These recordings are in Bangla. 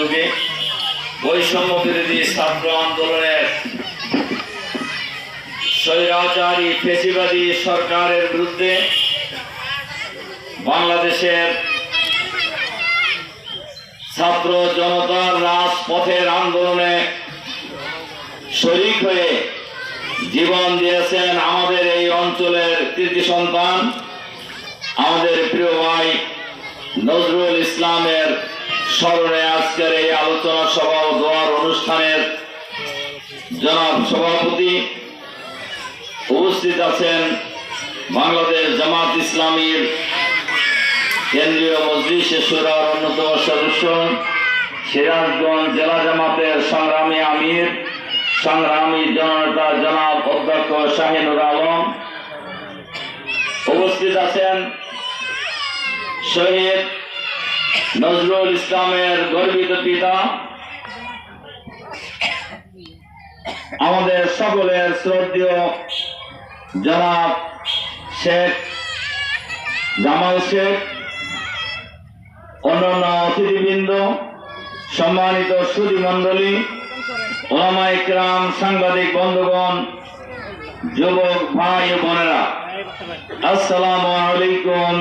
উদ্যোগে বৈষম্য বিরোধী ছাত্র আন্দোলনের স্বৈরাচারী ফেসিবাদী সরকারের বিরুদ্ধে বাংলাদেশের ছাত্র জনতার রাজপথের আন্দোলনে শরিক হয়ে জীবন দিয়েছেন আমাদের এই অঞ্চলের কৃতি সন্তান, আমাদের প্রিয় ভাই নজরুল ইসলামের স্মরণে আজকের এই আলোচনা সভা ও দোয়ার অনুষ্ঠানের জনাব সভাপতি উপস্থিত আছেন বাংলাদেশ জামাত ইসলামীর কেন্দ্রীয় মজলিস সুরার অন্যতম সদস্য, সিরাজগঞ্জ জেলা জামাতের সংগ্রামী আমির, সংগ্রামী জননেতা জনাব অধ্যক্ষ শাহিনুর আলম উপস্থিত আছেন, শহীদ নজরুল ইসলামের গর্বিত পিতা। আমাদের সকলের শ্রদ্ধেয় জনাব শেখ জামাল শেখ, অন্যান্য অতিথিবৃন্দ, সম্মানিত সুদী মণ্ডলী ওলামা ইকরাম সাংবাদিক বন্ধুগণ, যুবক ভাই বোনেরা। আসসালামু আলাইকুম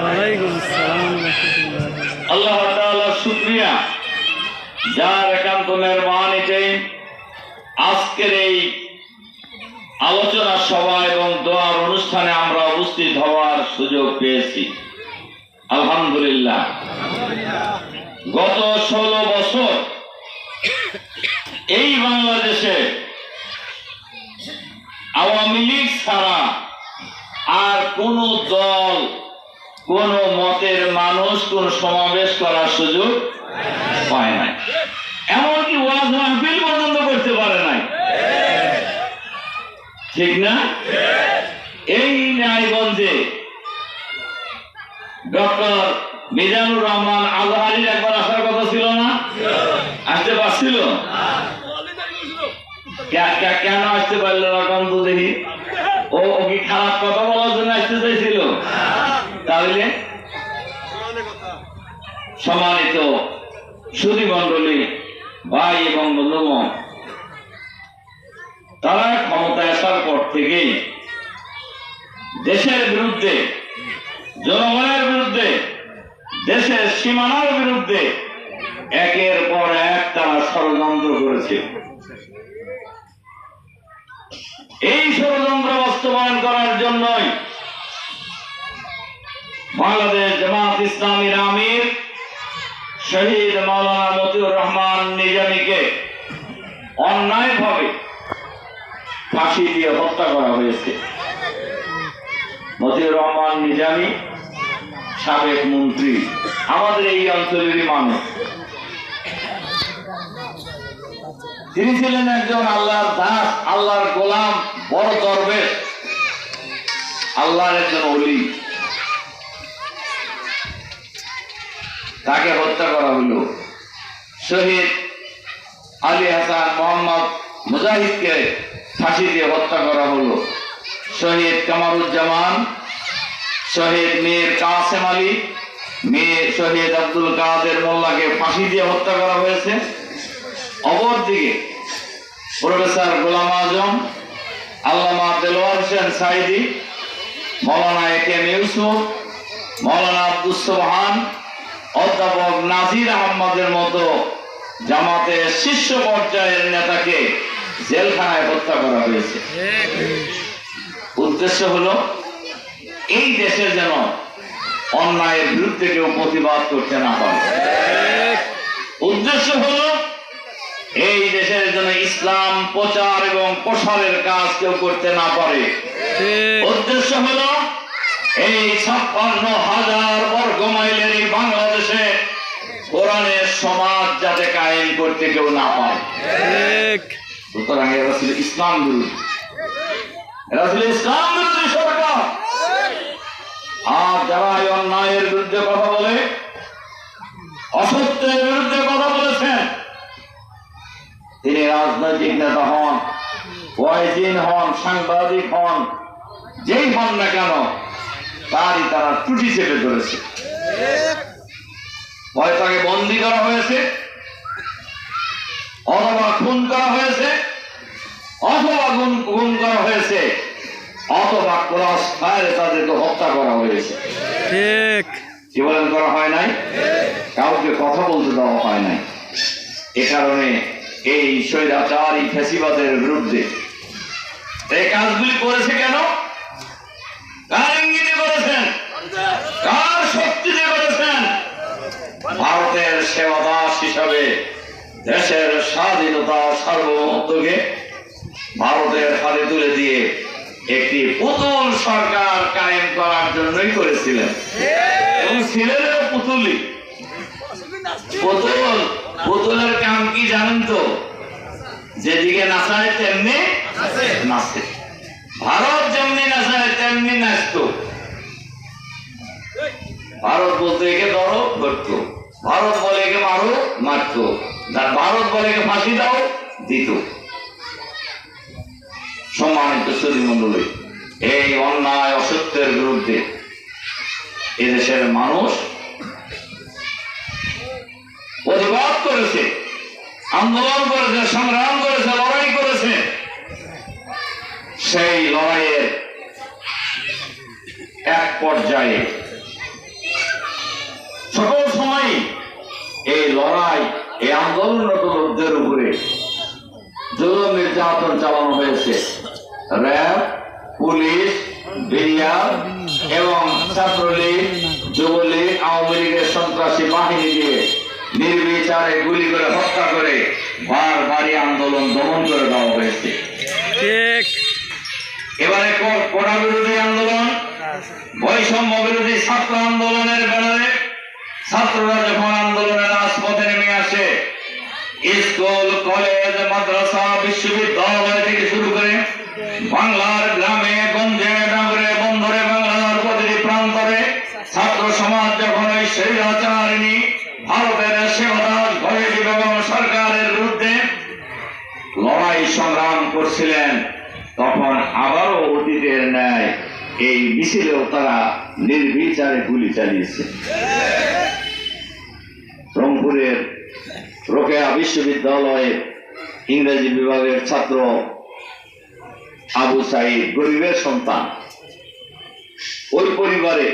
ওয়ালাইকুম আসসালাম আল্লাহ তাআলা শুকরিয়া। যার একান্ত মেহরবানিতে আজকের এই আলোচনা সভা এবং দোয়ার অনুষ্ঠানে আমরা উপস্থিত হওয়ার সুযোগ পেয়েছি। আলহামদুলিল্লাহ। গত ষোলো বছর এই বাংলাদেশে আওয়ামী ছাড়া আর কোন দল, কোন মতের মানুষ, কোন সমাবেশ করার সুযোগ পায় নাই। এমনকি ওয়াজ মাহফিল পর্যন্ত করতে পারে নাই। ঠিক না? এই ন্যায়গঞ্জে ডক্টর মিজানুর রহমান আজহারির একবার আসার কথা ছিল না? আসতে পারছিল? কেন আসতে পারল না দেখি। ও কি খারাপ কথা বলার জন্য আসতে চাইছিল? তাহলে? সম্মানিত সুধী মন্ডলী ভাই এবং বন্ধুগণ, তারা ক্ষমতায় আসার পর থেকেই দেশের বিরুদ্ধে, জনগণের বিরুদ্ধে, দেশের সীমানার বিরুদ্ধে একের পর এক তারা ষড়যন্ত্র করেছে। এই ষড়যন্ত্র বাস্তবায়ন করার জন্যই বাংলাদেশ জামাত ইসলামীর আমির শহীদ মাওলানা মতিউর রহমান নিজামীকে অন্যায়ভাবে ফাঁসি দিয়ে হত্যা করা হয়েছে। মতিউর রহমান নিজামী, সাবেক মন্ত্রী, আমাদের এই অঞ্চলেরই মানুষ। তিনি ছিলেন একজন আল্লাহর দাস, আল্লাহর গোলাম, বড় দরবেশ। আল্লাহর একজন অলি তাকে হত্যা করা হলো। শহীদ আলী হাসান মোহাম্মদ মুজাহিদকে ফাঁসি দিয়ে হত্যা করা হলো। শহীদ কামারুজ্জামান, শহীদ মীর কাসেম আলী, মীর শহীদ আব্দুল কাদের মোল্লাকে ফাঁসি দিয়ে হত্যা করা হয়েছে। অপরদিকে প্রফেসর গোলাম আজম, আল্লামা দেলোয়ার হোসেন সাইদি, মৌলানা এ কে ইউসুফ, মৌলানা আব্দুল সোহান অধ্যাপক নাজির আহমদের মতো শীর্ষ পর্যায়ের নেতাকে জেলখানায় হত্যা করা হয়েছে। উদ্দেশ্য হলো, এই দেশে যেন অন্যায়ের বিরুদ্ধে কেউ প্রতিবাদ করতে না পারে। উদ্দেশ্য হলো এই দেশের জন্য ইসলাম প্রচার এবং প্রসারের কাজ কেউ করতে না পারে। উদ্দেশ্য হলো এই ছাপ্পান্ন হাজার বর্গ মাইলের এই বাংলাদেশে কোরআনের সমাজ যাতে কায়েম করতে কেউ না পারে। ঠিক। সুতরাং এরা ছিল ইসলাম বিরোধী। এরা ছিল ইসলাম বিরোধী সরকার। আর যারা এই অন্যায়ের বিরুদ্ধে কথা বলে অসত্যের বিরুদ্ধে কথা বলেছেন তিনি রাজনৈতিক নেতা হন ওয়াইজিন হন সাংবাদিক হন যেই হন না কেন তারই তারা ত্রুটি চেপে ধরেছে। হয় তাকে বন্দি করা হয়েছে অথবা খুন করা হয়েছে অথবা গুম গুম করা হয়েছে অথবা ক্রস ফায়ারে তাদেরকে হত্যা করা হয়েছে। ঠিক। কি বলেন করা হয় নাই? কাউকে কথা বলতে দেওয়া হয় নাই। এ কারণে এই স্বৈরাচার ফেসিবাদের বিরুদ্ধে। এই কাজগুলি করেছে কেন? কার ইঙ্গিতে করেছেন। কার শক্তিতে করেছেন? ভারতের সেবাদাস হিসাবে দেশের স্বাধীনতা সার্বভৌমত্বকে ভারতের হাতে তুলে দিয়ে একটি পুতুল সরকার কায়েম করার জন্যই করেছিলেন। এবং ছিলেন পুতুলি পুতুল পুতুলের কাম কি জানেন তো? যেদিকে নাচায় তেমনি নাচে। ভারত যেমনি নাচায় তেমনি নাচতো। ভারত বলতে একে ধরো ধরতো। ভারত বলে একে মারো মারতো। আর ভারত বলে একে ফাঁসি দাও দিত। সম্মানিত সুদী এই অন্যায় অসত্যের বিরুদ্ধে এদেশের মানুষ প্রতিবাদ করেছে, আন্দোলন করেছে, সংগ্রাম করেছে, লড়াই করেছে। সেই লড়াইয়ের এক পর্যায়ে সকল সময় এই লড়াই, এই আন্দোলনরত লোকদের উপরে জুলুম নির্যাতন চালানো হয়েছে। র্যাব, পুলিশ, বিডিআর এবং ছাত্রলীগ নির্বিচারে গুলি করে হত্যা করে বারবারই আন্দোলন দমন করে দেওয়া হয়েছে। এবারে কো- কোটা বিরোধী আন্দোলন বৈষম্য বিরোধী ছাত্র আন্দোলনের ব্যানারে ছাত্ররা যখন আন্দোলনের রাজপথে নেমে আসে স্কুল কলেজ মাদ্রাসা বিশ্ববিদ্যালয় থেকে শুরু করে বাংলার গ্রামে গঞ্জে নগরে বন্দরে বাংলার প্রতিটি প্রান্তরে ছাত্র সমাজ যখন ওই স্বৈরাচারিণী ভারতের সেবাদাস ঘরেটি বেগম সরকারের বিরুদ্ধে লড়াই সংগ্রাম করছিলেন তখন আবারও অতীতের ন্যায় এই মিছিলেও তারা নির্বিচারে গুলি চালিয়েছে। রংপুরের রোকেয়া বিশ্ববিদ্যালয়ের ইংরেজি বিভাগের ছাত্র আবু সাইদ গরিবের সন্তান। ওই পরিবারে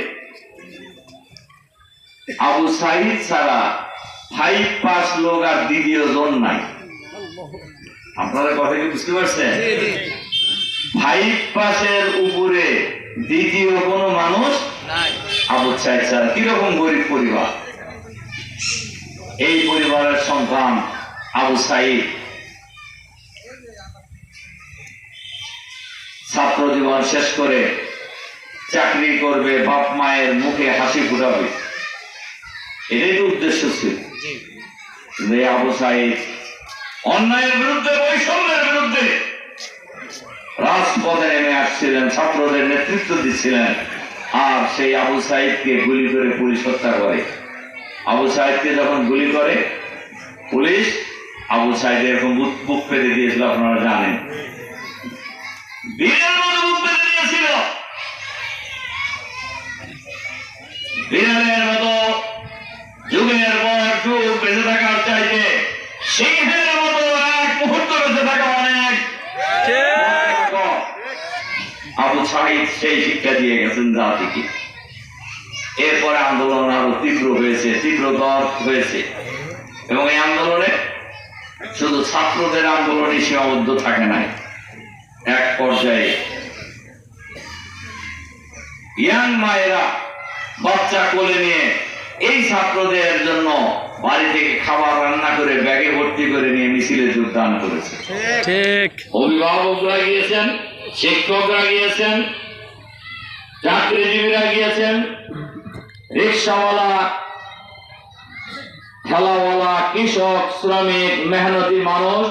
আবু সাইদ ছাড়া ফাইভ পাস লোক আর দ্বিতীয় জন নাই। আপনারা কথা কি বুঝতে পারছেন? ফাইভ পাসের উপরে দ্বিতীয় কোন মানুষ আবু ছাড়া কীরকম গরিব পরিবার? এই পরিবারের সন্তান আবু সাইদ। ছাত্র জীবন শেষ করে চাকরি করবে বাপ মায়ের মুখে হাসি ফুটাবে। এটাই তো উদ্দেশ্য ছিল। এই আবু সাইদ অন্যায়ের বিরুদ্ধে বৈষম্যের বিরুদ্ধে রাজপথে নেমে আসছিলেন, ছাত্রদের নেতৃত্ব দিচ্ছিলেন। আর সেই আবু সাইদকে গুলি করে পুলিশ হত্যা করে। আবু সাইদকে যখন গুলি করে, পুলিশ আবু সাইদ এরকম বুক পেতে দিয়েছিল, আপনারা জানেন। বীরের মতো বিড়ালের মতো যুগের পর যুগ বেঁচে থাকার চাইতে সিংহের মতো এক মুহূর্ত বেঁচে থাকা অনেক ঠিক সাহিদ সেই শিক্ষা দিয়ে গেছেন জাতিকে। এরপরে আন্দোলন আরও তীব্র হয়েছে তীব্রতর হয়েছে। এবং এই আন্দোলনে শুধু ছাত্রদের আন্দোলনই সীমাবদ্ধ থাকে নাই। এক পর্যায়ে ইয়াং মায়েরা বাচ্চা কোলে নিয়ে এই ছাত্রদের জন্য বাড়ি থেকে খাবার রান্না করে ব্যাগে ভর্তি করে নিয়ে মিছিলে যোগদান করেছে। ঠিক। অভিভাবকরা গিয়েছেন শিক্ষকরা গিয়েছেন চাকরিজীবীরা গিয়েছেন, রিক্সাওয়ালা, ঠেলাওয়ালা, কৃষক, শ্রমিক, মেহনতি মানুষ,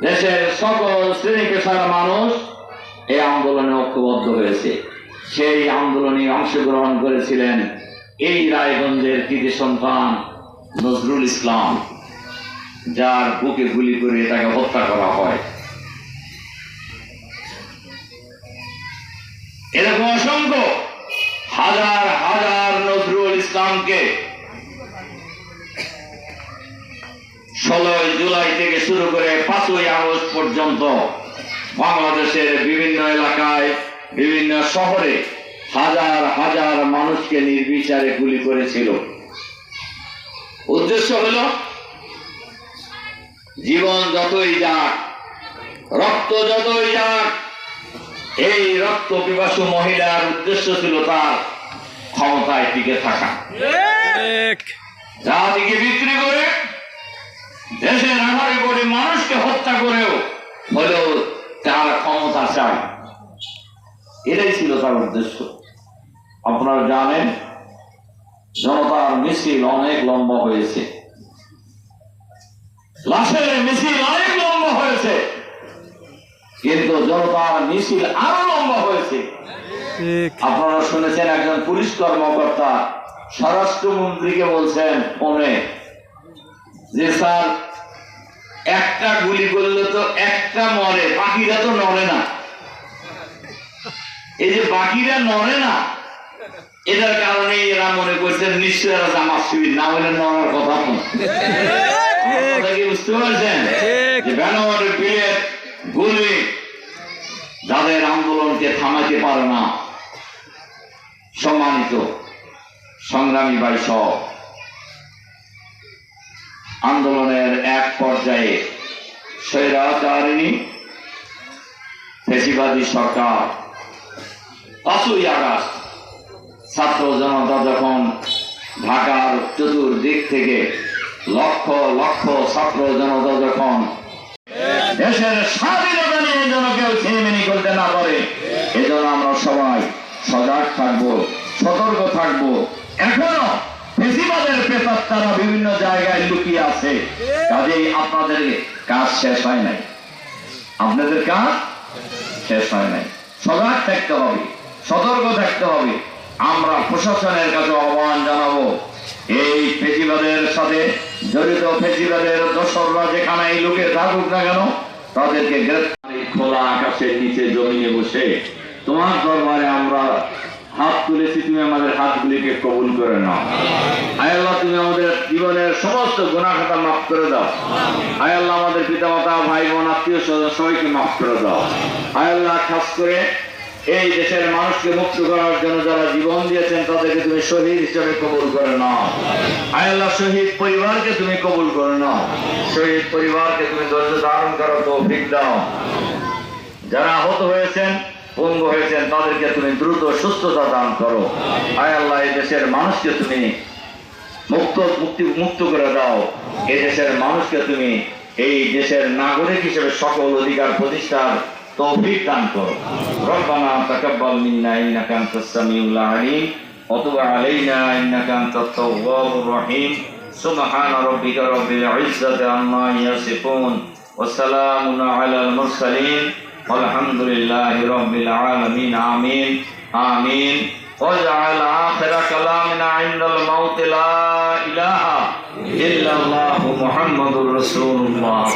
দেশের সকল শ্রেণি পেশার মানুষ এই আন্দোলনে ঐক্যবদ্ধ হয়েছে। সেই আন্দোলনে অংশগ্রহণ করেছিলেন এই রায়গঞ্জের কৃতি সন্তান নজরুল ইসলাম, যার বুকে গুলি করে তাকে হত্যা করা হয়। এরকম অসংখ্য আন্দোলনকে ষোলোই জুলাই থেকে শুরু করে পাঁচই আগস্ট পর্যন্ত বাংলাদেশের বিভিন্ন এলাকায়, বিভিন্ন শহরে হাজার হাজার মানুষকে নির্বিচারে গুলি করেছিল। উদ্দেশ্য হলো, জীবন যতই যাক, রক্ত যতই যাক এই রক্ত পিপাসু মহিলার উদ্দেশ্য ছিল তার ক্ষমতায় টিকে থাকা। জাতিকে বিক্রি করে দেশের আঠারো কোটি মানুষকে হত্যা করেও হলেও তার ক্ষমতা চায় এটাই ছিল তার উদ্দেশ্য। আপনারা জানেন জনতার মিছিল অনেক লম্বা হয়েছে। লাশের মিছিল অনেক লম্বা হয়েছে। কিন্তু জনতার মিছিল আরও লম্বা হয়েছে। আপনারা শুনেছেন একজন পুলিশ কর্মকর্তা স্বরাষ্ট্রমন্ত্রীকে বলছেন ফোনে যে স্যার একটা গুলি করলে তো একটা মরে বাকিরা তো নড়ে না। এই যে বাকিরা নড়ে না এটার কারণে এরা মনে করছেন নিশ্চয় এরা জামাত শিবির না হলে নড়ার কথা বুঝতে পারছেন? গুলি যাদের আন্দোলনকে থামাতে পারে না, সম্মানিত সংগ্রামী ভাই সহ, আন্দোলনের এক পর্যায়ে স্বৈরাচারিণী, ফেসিবাদী সরকার, পাঁচই আগস্ট ছাত্র জনতা যখন ঢাকার চতুর্দিক থেকে লক্ষ লক্ষ ছাত্র জনতা যখন দেশের স্বাধীনতা নিয়ে যেন কেউ ছেলেমেনি করতে না পারে। এজন্য আমরা সবাই সজাগ থাকব, সতর্ক থাকব। এখনও বেশিবাদের পেতার তারা বিভিন্ন জায়গায় লুকিয়ে আছে। কাজেই আপনাদের কাজ শেষ হয় নাই। আপনাদের কাজ শেষ হয় নাই। সজাগ থাকতে হবে, সতর্ক থাকতে হবে। আমরা প্রশাসনের কাছে আহ্বান জানাব, এই ফেসিবাদের সাথে জড়িত ফেসিবাদের দোসররা যেখানে এই লোকে থাকুক না কেন, তাদেরকে গ্রেফতার খোলা আকাশের নিচে জমিনে বসে তোমার দরবারে আমরা হাত তুলেছি, তুমি আমাদের হাতগুলিকে কবুল করে নাও। আয় আল্লাহ, তুমি আমাদের জীবনের সমস্ত গুণাখাতা মাফ করে দাও। আয় আল্লাহ, আমাদের পিতামাতা ভাই বোন আত্মীয় স্বজন সবাইকে মাফ করে দাও। আয় আল্লাহ, খাস করে এই দেশের মানুষকে মুক্ত করার জন্য যারা জীবন দিয়েছেন, তাদেরকে তুমি শহীদ হিসেবে কবুল করে নাও। আয় আল্লাহ, শহীদ পরিবারকে তুমি কবুল করে নাও। শহীদ পরিবারকে তুমি ধৈর্য ধারণ করো তৌফিক দাও। যারা আহত হয়েছেন, পঙ্গু হয়েছেন, তাদেরকে তুমি দ্রুত সুস্থতা দান করো। আয় আল্লাহ, এই দেশের মানুষকে তুমি মুক্ত, মুক্তি, মুক্ত করে দাও। এই দেশের মানুষকে তুমি এই দেশের নাগরিক হিসেবে সকল অধিকার, প্রতিষ্ঠার তৌফিক দান করো। রব্বানা তাকাব্বাল মিন্না ইন্নাকা আনতাস সামিউল আলিম ওয়া তুব আলাইনা ইন্নাকা আনতাত তাওয়াবুর রহিম। সুবহান রাব্বিকা রাব্বিল ইজ্জাতি আম্মা ইয়াসিফুন ওয়া সালামুন আলাল মুরসালিন। والحمد لله رب العالمين آمين آمين واجعل آخر كلامنا عند الموت لا إله إلا الله محمد رسول الله.